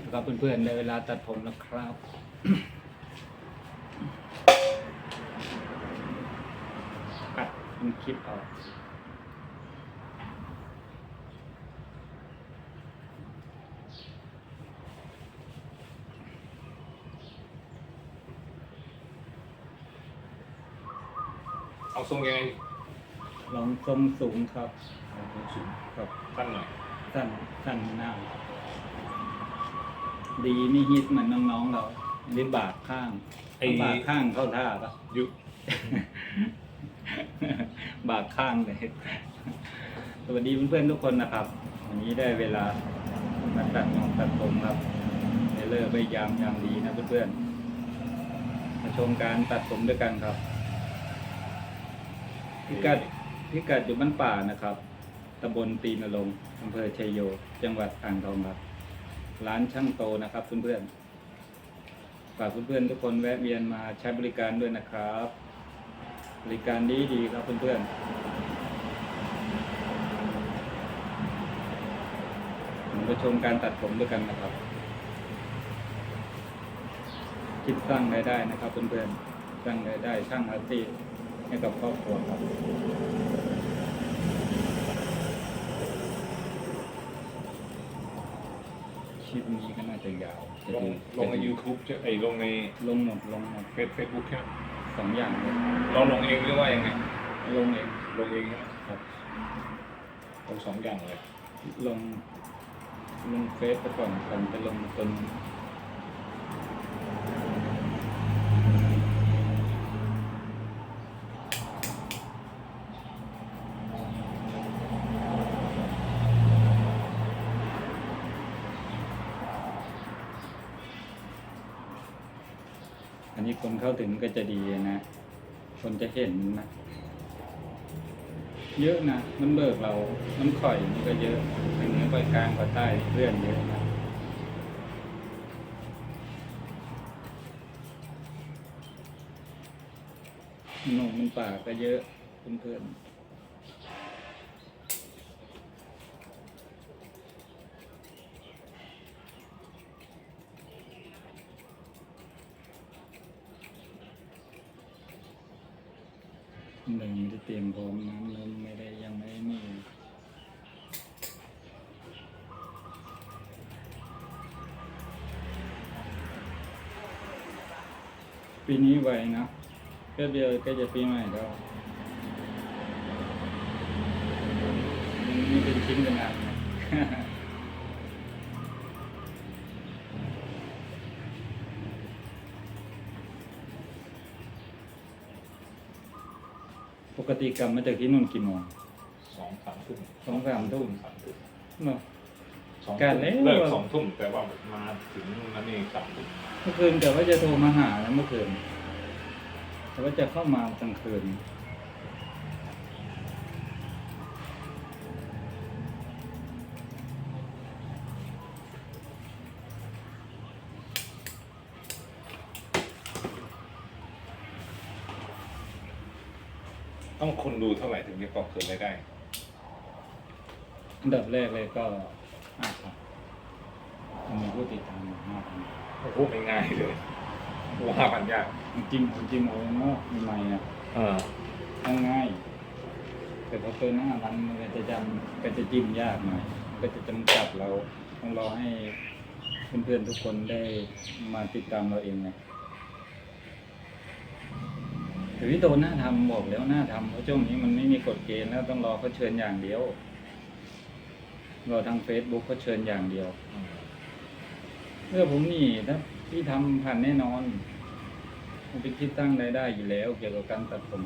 แล้วก็เพื่อนๆในเวลาตัดผมนะครับตัดเป็นคลิปเอาเอาทรงยังไงลองทรงสูงครับเอาทรงสูงครับ สั้นหน่อย สั้นสั้นหน้า ดีไม่ฮิตเหมือนน้องๆเราอันนี้บากข้างไอ้ บากข้างเข้าท่าปะ ยุบากข้างเลย สวัสดีเพื่อนๆทุกคนนะครับ วันนี้ได้เวลามาตัดผมตัดผมครับในเลิกไปยามยามดีนะเพื่อนๆมาชมการตัดผมด้วยกันครับ พิกัดพิกัดอยู่บ้านป่านะครับตำบลตีนลงค์อำเภอชัยโย จังหวัดอ่างทองครับ ร้านช่างโตนะครับเพื่อนๆฝากเพื่อนๆทุกคนแวะเวียนมาใช้บริการด้วยนะครับ บริการดีดีครับเพื่อนๆผมไปชมการตัดผมด้วยกันนะครับ คิดสร้างรายได้นะครับเพื่อนๆสร้างรายได้สร้างอาชีพให้กับครอบครัวครับ ลิปนี้ก็น่าจะยาวจะลงดูลงใน YouTube ใช่ไอ้ยลงในลงหมดลงหมดเฟซเฟซบุ๊กใช่ไหมสองอย่างเลยเราลงเองหรือว่ายังไงลงเองลงเองใช่ไหมครับลงสองอย่างเลยลงลงเฟซไปก่อนก่อนจะลงจน เข้าถึงก็จะดีนะ คนจะเห็นนะ เยอะนะน้ำเบิกเรา น้ำข่อยนี่ก็เยอะทางเหนือไปกลางไปใต้เลื่อนเยอะนะหนุ่มมันป่าก็เยอะเพื่อนๆ หนึ่งจะเตรียมพร้อมน้ำนมไม่ได้ยังไม่มีปีนี้ไวนะแค่เดียวก็จะปีใหม่แล้วมันไม่เป็นชิ้นเป็นอันนะ กติกลับมาจากที่นู่นกี่โมง สองสามทุ่มสองสามทุ่ม สามทุ่มเนาะ สองการทุ่มเล่น เลิกสองทุ่มแต่ว่ามาถึงนั่นเองสามทุ่มเมื่อคืนแต่ว่าจะโทรมาหาแล้วเมื่อคืนแต่ว่าจะเข้ามากลางคืน คนดูเท่าไหร่ถึงจะก่อเกิดรายได้ อันดับแรกเลยก็ห้าพันมีผู้ติดตามห้าพันโอ้โหไม่ง่ายเลยว่าพันยากจริงๆจริงๆเอานอกใหม่ๆอะเออง่ายๆแต่พอเกินห้าพันมันก็จะจำก็จะจิ้มยากหน่อยมันก็จะจำกัดเราต้องรอให้เพื่อนๆทุกคนได้มาติดตามเราเองไง ถือวิโตหน้าทำบอกแล้วหน้าทำเพราะช่วงนี้มันไม่มีกฎเกณฑ์แล้วต้องรอเขาเชิญอย่างเดียวรอทางเฟซบุ๊กเขาเชิญอย่างเดียวอืมเพื่อผมนี่ถ้าที่ทำผ่านแน่นอนมันเป็นคิดตั้งรายได้อยู่แล้ว เกี่ยวกับการตัดผม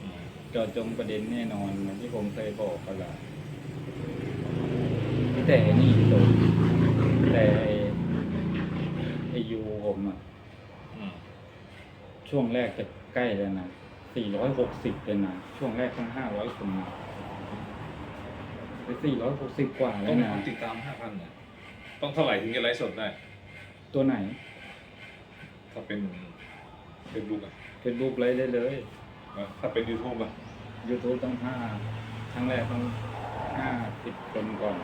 อืมเจอจงประเด็นแน่นอนเหมือนที่ผมเคยบอกกันละแต่นี่โดนแต่ไอ้ไอยูผมอะอืมช่วงแรกจะ ใกล้แล้วนะสี่ร้อยหกสิบเลยนะช่วงแรกทั้งห้าร้อยคนนะไปสี่ร้อยหกสิบกว่าต้แล้อวงนะติดตามห้าพันเนี่ยต้องเท่าไหร่ถึงจะไลฟ์สดได้ ตัวไหนถ้าเป็นเฟซบุ๊กอะเฟซบุ๊กไลฟ์ได้เลย ถ้าเป็นยูทูบอะ YouTube ต้องห้าครั้งแรกต้องห้าสิบคนก่อน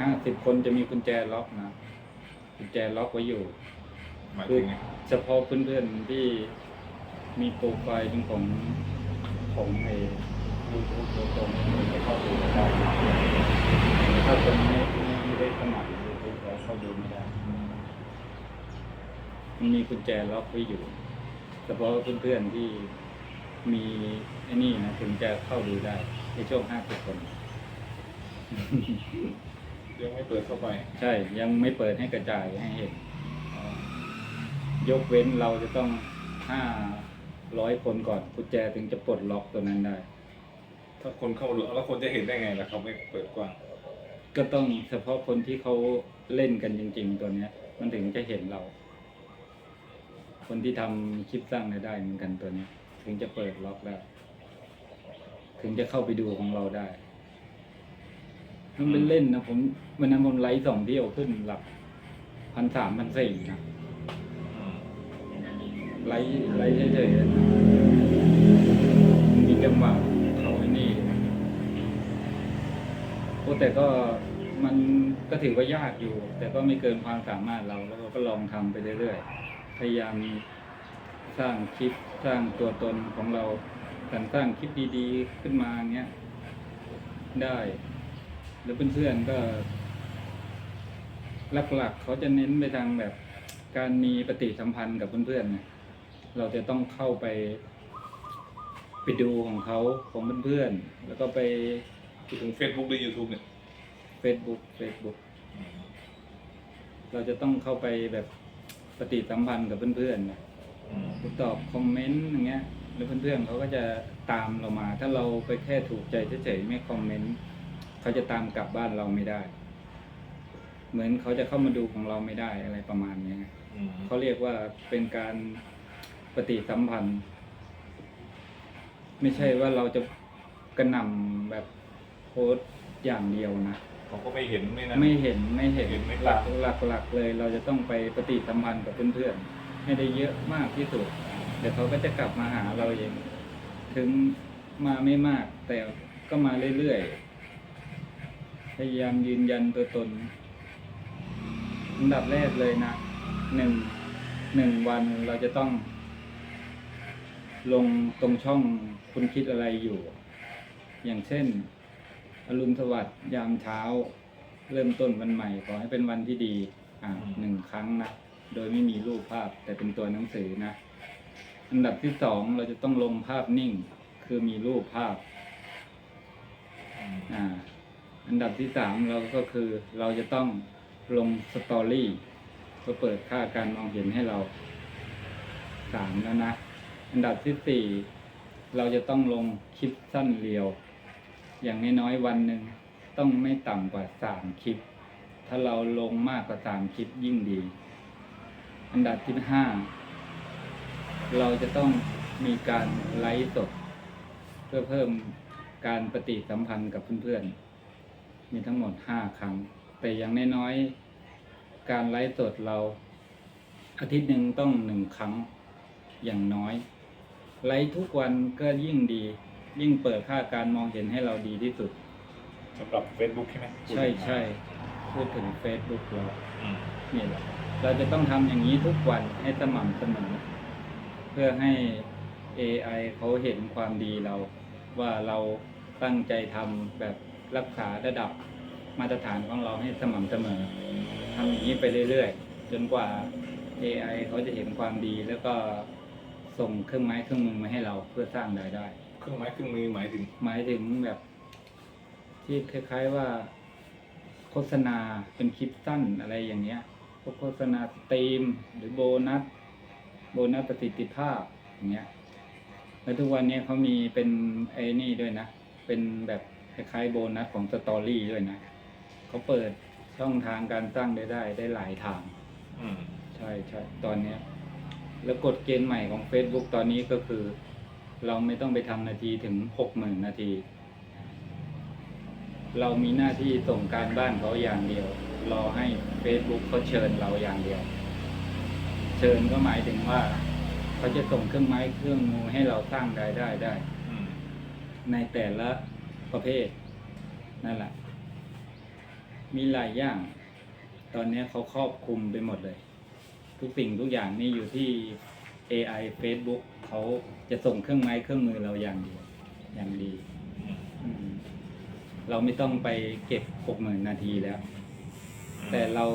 ห้าสิบคนจะมีกุญแจล็อกนะกุญแจล็อกไว้อยู่ หมายคืถึองไงเฉพาะเพื่อนๆที่มีโปรไฟล์เป็นของของเอยูทูบโดยตรงจะเข้าดูไม่ได้ถ้าคนไม่ไม่ไม่ได้สมัครยูทูบแล้วเข้าดูไม่ได้มันมีกุญแจล็อกไว้อยู่ เฉพาะเพื่อนๆที่มีไอ้นี่นะถึงจะเข้าดูได้ในช่วงห้าสิบคน ยังไม่เปิดเข้าไป ใช่ยังไม่เปิดให้กระจายให้เห็น ยกเว้นเราจะต้องห้าร้อยคนก่อนกุญแจถึงจะปลดล็อกตัวนั้นได้ ถ้าคนเข้ามาดูแล้วคนจะเห็นได้ไงล่ะเขาไม่เปิดกว้างก็ต้องเฉพาะคนที่เขาเล่นกันจริง ๆ ตัวเนี้ย มันถึงจะเห็นเรา คนที่ทำคลิปสร้างรายได้เหมือนกันตัวเนี้ย ถึงจะเปิดล็อกได้ถึงจะเข้าไปดูของเราได้มันเป็นเล่นนะผมวันนั้นผมไลฟ์สองเที่ยวขึ้นหลักพันสามพันสี่นะอืม ไลฟ์ไลฟ์เฉยๆมีจังหวะเขาไอ้นี่โอ้แต่ก็มันก็ถือว่ายากอยู่ แต่ก็ไม่เกินความสามารถเราแล้วเราก็ลองทำไปเรื่อยๆพยายามสร้างคลิปสร้างตัวตนของเราการสร้างคลิปดีๆขึ้นมาเงี้ยได้ แล้วเพื่อนๆก็หลักๆเขาจะเน้นไปทางแบบการมีปฏิสัมพันธ์กับเพื่อนๆ เนี่ยเราจะต้องเข้าไปไปดูของเขาของเพื่อนๆแล้วก็ไปพูดถึง Facebook หรือ YouTube เนี่ย Facebook Facebook อืมเราจะต้องเข้าไปแบบปฏิสัมพันธ์กับเพื่อนๆนะอืมตอบคอมเมนต์อย่างเงี้ยแล้วเพื่อนๆเขาก็จะตามเรามา ถ้าเราไปแค่ถูกใจเฉยๆไม่คอมเมนต์เขาจะตามกลับบ้านเราไม่ได้ เหมือนเขาจะเข้ามาดูของเราไม่ได้อะไรประมาณนี้ไงอืมเขาเรียกว่าเป็นการป ฏิสัมพันธ์ ไม่ใช่ว่าเราจะกระหน่ำแบบโพสต์อย่างเดียวนะ เขาก็ไม่เห็นไม่นะ ไม่เห็นไม่เห็นเห็นไม่หลักตามหลักหลักเลย เราจะต้องไปปฏิสัมพันธ์กับเพื่อนๆให้ได้เยอะมากที่สุดเดี๋ยวเขาก็จะกลับมาหาเราเอง ถึงมาไม่มาก แต่ก็มาเรื่อยๆพยายามยืนยันตัวตนอันดับแรกเลยนะหนึ่งหนึ่งวันเราจะต้อง ลงตรงช่องคุณคิดอะไรอยู่ อย่างเช่น อรุณสวัสดิ์ยามเช้า เริ่มต้นวันใหม่ ขอให้เป็นวันที่ดี อ่าหนึ่งครั้งนะ โดยไม่มีรูปภาพแต่เป็นตัวหนังสือนะ อันดับที่สองเราจะต้องลงภาพนิ่ง คือมีรูปภาพอืมอ่า อันดับที่สามเราก็คือเราจะต้องลงสตอรี่เพื่อเปิดค่าการมองเห็นให้เราสามแล้วนะ อันดับที่สี่เราจะต้องลงคลิปสั้นเรียว อย่างน้อยๆวันหนึ่งต้องไม่ต่ำกว่าสามคลิป ถ้าเราลงมากกว่าสามคลิปยิ่งดี อันดับที่ห้าเราจะต้องมีการไลฟ์สด เพื่อเพิ่มการปฏิสัมพันธ์กับเพื่อนๆ มีทั้งหมดห้าครั้ง แต่อย่างน้อยๆ การไลฟ์สดเราอาทิตย์หนึ่งต้องหนึ่งครั้งอย่างน้อย ไลฟ์ทุกวันก็ยิ่งดี ยิ่งเปิดค่าการมองเห็นให้เราดีที่สุด สำหรับ Facebook ใช่ไหมใช่ใช่พูดถึง Facebook เราอืมนี่แหละเราจะต้องทำอย่างนี้ทุกวันให้สม่ำเสมอ เพื่อให้ AI เขาเห็นความดีเรา ว่าเราตั้งใจทำแบบรักษาระดับมาตรฐานของเราให้สม่ำเสมอทำอย่างนี้ไปเรื่อยๆ จนกว่า AI เขาจะเห็นความดีแล้วก็ ส่งเครื่องไม้เครื่องมือมาให้เราเพื่อสร้างรายได้ เครื่องไม้เครื่องมือหมายถึง หมายถึงแบบ ที่คล้าย ๆว่า โฆษณาเป็นคลิปสั้นอะไรอย่างเงี้ยพวกโฆษณาสตรีม หรือโบนัส โบนัสประสิทธิภาพอย่างเงี้ยแล้วทุกวันเนี้ยเขามีเป็นไอ้นี่ด้วยนะ เป็นแบบคล้ายๆโบนัสของสตอรี่ด้วยนะเขาเปิดช่องทางการสร้างได้ได้ได้หลายทาง อืม ใช่ใช่ตอนเนี้ย แล้วกฎเกณฑ์ใหม่ของ Facebook ตอนนี้ก็คือ เราไม่ต้องไปทำนาทีถึงหกหมื่นนาที เรามีหน้าที่ส่งการบ้านเขาอย่างเดียว รอให้ Facebook เขาเชิญเราอย่างเดียว เชิญก็หมายถึงว่า เขาจะส่งเครื่องไม้เครื่องมือให้เราสร้างรายได้ได้ ในแต่ละประเภท นั่นแหละ มีหลายอย่าง ตอนนี้เขาครอบคลุมไปหมดเลย ทุกสิ่งทุกอย่างนี่อยู่ที่ AI Facebook เขาจะส่งเครื่องไม้เครื่องมือเราอย่างดีอย่างดี เราไม่ต้องไปเก็บหกหมื่นนาทีแล้ว แต่เรา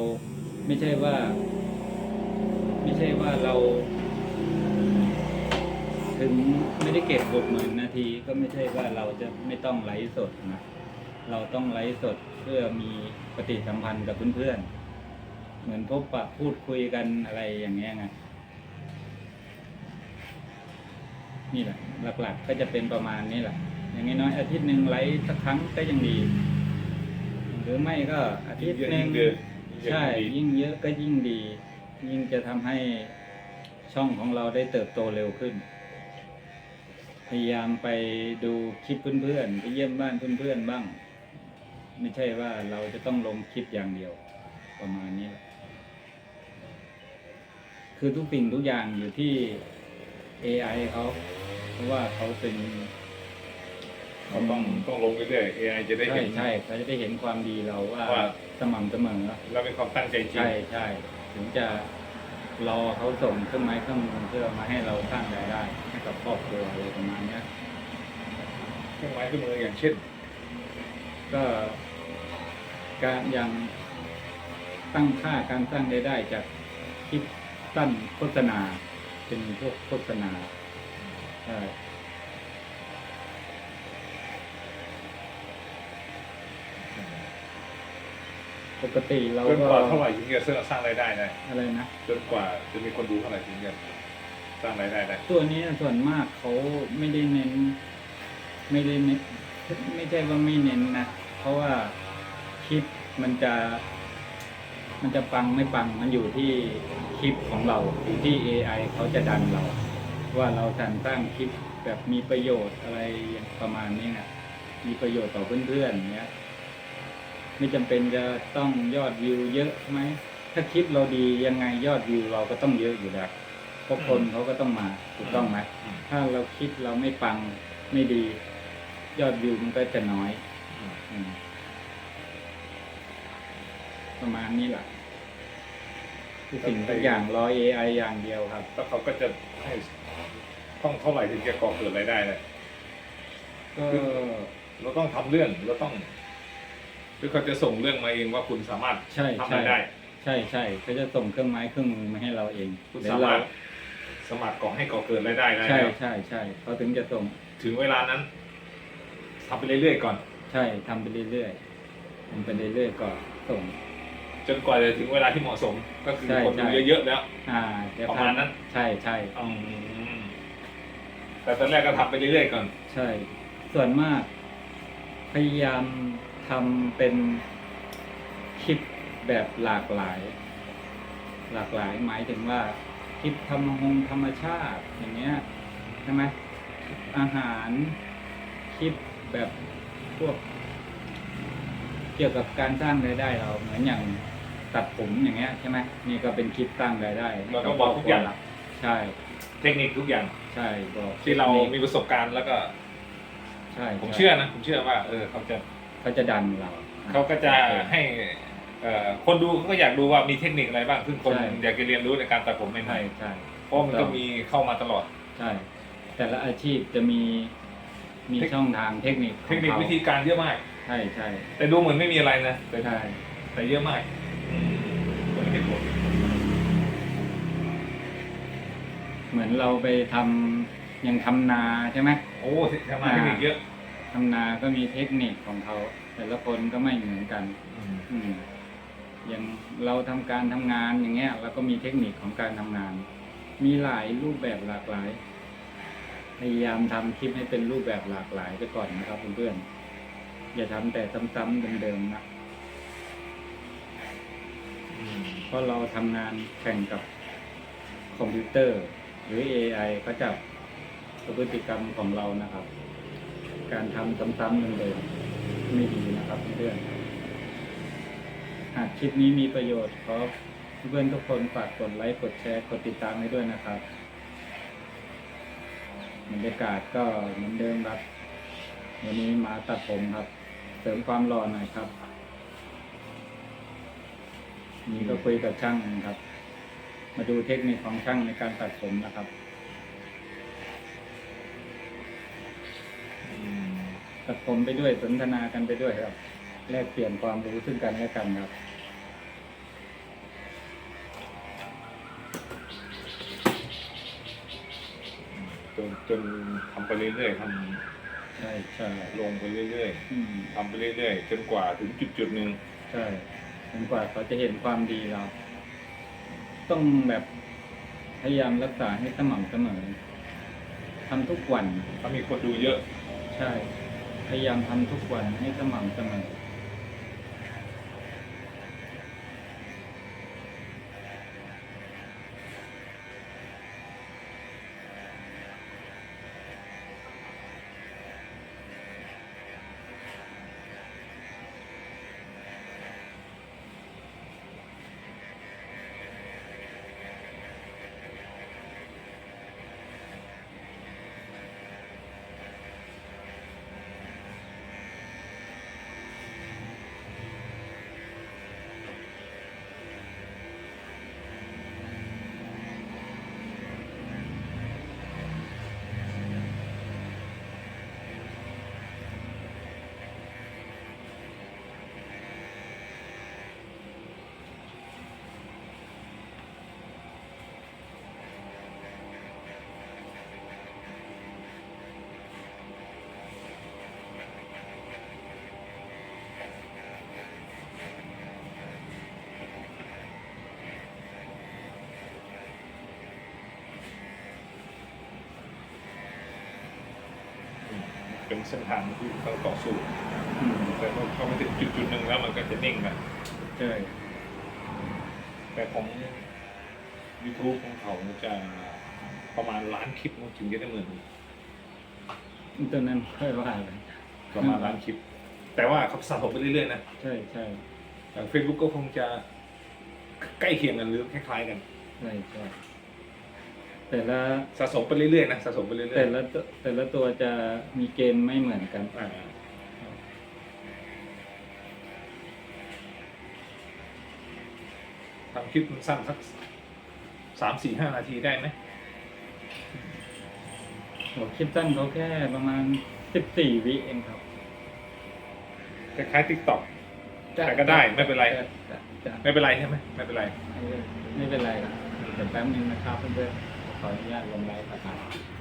ไม่ใช่ว่า ไม่ใช่ว่าเรา ถึงไม่ได้เก็บหกหมื่นนาที ก็ไม่ใช่ว่าเราจะไม่ต้องไลฟ์สดนะ เราต้องไลฟ์สดเพื่อมีปฏิสัมพันธ์กับเพื่อนๆ เหมือนพบปะพูดคุยกันอะไรอย่างเงี้ยไงนี่แหละหลักๆ ก็จะเป็นประมาณนี้แหละ อย่างน้อยๆอาทิตย์หนึ่งไลฟ์สักครั้งก็ยังดี หรือไม่ก็อาทิตย์หนึ่งยิ่งเยอะยิ่งเยอะใช่ยิ่งดียิ่งเยอะก็ยิ่งดี ยิ่งจะทำให้ช่องของเราได้เติบโตเร็วขึ้น พยายามไปดูคลิปเพื่อนๆไปเยี่ยมบ้านเพื่อนๆบ้าง ไม่ใช่ว่าเราจะต้องลงคลิปอย่างเดียว ประมาณนี้แหละ คือทุกสิ่งทุกอย่างอยู่ที่ AI เขาเพราะว่าเขาเป็นเขาต้องต้องลงเรื่อยๆ AI จะได้ใช่เห็น ใช่เขาจะได้เห็นความดีเราว่าว่า สม่ำเสมอเราเป็นความตั้งใจจริงใช่ใช่ถึงจะรอเขาส่งเครื่องไม้เครื่องมือเพื่อมาให้เราสร้างรายได้ให้กับครอบครัวอะไรประมาณเนี้ย เครื่องไม้เครื่องมืออย่างเช่น ก็การอย่างตั้งค่าการสร้างรายได้จากคลิป สั้นโฆษณา เป็นพวกโฆษณาใช่ปกติเราจนก็กว่าเท่าไหร่ถึงจะสร้างรายได้ได้อะไรนะจนกว่าจะมีคนดูเท่าไหร่ถึงจะสร้างรายได้ได้ตัวนี้ส่วนมากเขาไม่ได้เน้น ไม่ได้เน้นไม่ใช่ว่าไม่เน้นนะเพราะว่าคลิปมันจะ มันจะปังไม่ปังมันอยู่ที่ค ลิปของเราที่ AI เขาจะดันเรา ว่าเราสรรสร้างคลิปแบบมีประโยชน์อะไรประมาณนี้นะมีประโยชน์ต่อเพื่อนๆเนี้ยไม่จำเป็นจะต้องยอดวิวเยอะไหมถ้าคลิปเราดียังไงยอดวิวเราก็ต้องเยอะอยู่แล้วเพราะคนเขาก็ต้องมาถูกต้องไหมถ้าเราคิดเราไม่ปังไม่ดี ยอดวิวมันก็จะน้อยประมาณนี้แหละ ทุกสิ่งทุกอย่างรอ AI อย่างเดียวครับ แล้วเขาก็จะให้ต้องเท่าไหร่ถึงจะก่อเกิดรายได้ได้ก็เราต้องทำเรื่องเราต้องหรือเขาจะส่งเรื่องมาเองว่าคุณสามารถใช่ทำใช่รายได้ ใช่ใช่เขาจะส่งเครื่องไม้เครื่องมือมาให้เราเองคุณเดี๋ยสาวเรามารถสมัครก่อให้ก่อเกิดรายได้ได้ใช่แล้วใช่ใช่เขาถึงจะส่งถึงเวลานั้นทำไปเรื่อยๆก่อน ใช่ทำไปเรื่อยๆทำไปเรื่อยๆก่อนส่ง จนกว่าจะถึงเวลาที่เหมาะสม ก็คือใช่คนดูใช่ เยอะๆแล้ว อ่าเดี๋ยวประมาณนั้นใช่ใช่อืมแต่ตอนแรกก็ทำไปเรื่อยๆก่อน ใช่ ส่วนมาก พยายามทำเป็นคลิปแบบหลากหลาย หลากหลายหมายถึงว่าคลิปธรรมฮงธรรมชาติอย่างเงี้ยใช่ไหมอาหารคลิปแบบพวก เกี่ยวกับการสร้างรายได้เราเหมือนอย่างตัดผมอย่างเงี้ยใช่ไหมนี่ก็เป็นคลิปสร้างรายได้เราก็บอกทุกอย่าง ใช่เทคนิคทุกอย่างใช่บอกที่เรามีประสบการณ์แล้วก็ ใช่ผมใเชื่อนะผมเชื่อว่า เออเขาจะเขาจะดันเราเขาก็จะให้เอ่อคนดูเขาก็อยากดูว่ามีเทคนิคอะไรบ้างซึ่งคนใช่อยากจะเรียนรู้ในการตัดผมใหใช่ม่ใช่ๆเพราะมันก็มีเข้ามาตลอดใช่แต่ละอาชีพจะมีมีเทคช่องทางเทคนิคของเทคนิคขาวิธีการเยอะมาก ใช่ใช่แต่ดูเหมือนไม่มีอะไรนะแต่ใช่แต่เยอะมากอืมเป็นเหตุผลเหมือนเราไปทำอย่างทำนาใช่ไหมโอ้ทำงานเทคนิคเยอะทำนาก็มีเทคนิคของเขา แต่ละคนก็ไม่เหมือนกัน อืมอย่างเราทำการทำงานอย่างเงี้ยเราก็มีเทคนิคของการทำงาน มีหลายรูปแบบหลากหลาย พยายามทำคลิปให้เป็นรูปแบบหลากหลายไปก่อนนะครับเพื่อนๆ อย่าทำแต่ซ้ำๆเดิมๆนะอืมเพราะเราทำงานแข่งกับคอมพิวเตอร์ หรือ AI ก็จับพฤติกรรมของเรานะครับ การทำซ้ำๆเดิมๆไม่ดีนะครับเพื่อนๆหากคลิปนี้มีประโยชน์ขอเพื่อนทุกคนฝากกดไลค์กดแชร์กดติดตามให้ด้วยนะครับบรรยากาศก็เหมือนเดิมครับ วันนี้มาตัดผมครับ เสริมความหล่อหน่อยครับ นี่ก็คุยกับช่างครับ มาดูเทคนิคของช่างในการตัดผมนะครับตัดผมไปด้วยสนทนากันไปด้วยครับ แลกเปลี่ยนความรู้ซึ่งกันและกันครับจนจนทำไปเรื่อยๆทใช่ใช่ำลงไปเรื่อยอืมๆทำไปเรื่อยๆจนกว่าถึงจุดจุดๆหนึ่งใช่จนกว่าเขาจะเห็นความดีเรา ต้องแบบพยายามรักษาให้สม่ำเสมอทำทุกวัน ถ้ามีคนดูเยอะ ใช่ พยายามทำทุกวันให้สม่ำเสมอ เป็นเส้นทางที่ต้องต่อสู้อืมแต่พอเข้ามาถึงจุดจุดๆหนึ่งแล้วมันก็จะนิ่งนะใช่แต่ของ YouTube ของเขาจะประมาณล้านคลิปมันถึงจะได้หมื่นตัวนั้นค่อยว่ากันประมาณล้านคลิป แต่ว่าเขาสะสมไปเรื่อยๆนะใช่ใช่เฟซบุ๊กก็คงจะใกล้เคียงกันหรือคล้ายๆกันใช่ใช่ แต่ละสะสมไปเรื่อยๆนะสะสมไปเรื่อยๆแต่ละตัวแต่ละตัวจะมีเกณฑ์ไม่เหมือนกัน อ่าทำคลิปสั้นๆสักสามสี่ห้านาทีได้ไหมโหคลิปสั้นเขาแค่ประมาณสิบสี่วิเองครับคล้ายๆทิกตอกแต่ก็ได้ไม่เป็นไรจะจะจะไม่เป็นไรใช่ไหมไม่เป็นไร ไม่เป็นไรครับเดี๋ยวแป๊บนึงนะครับเพื่อนๆ ขออนุญาตลงไลฟ์ประกาศ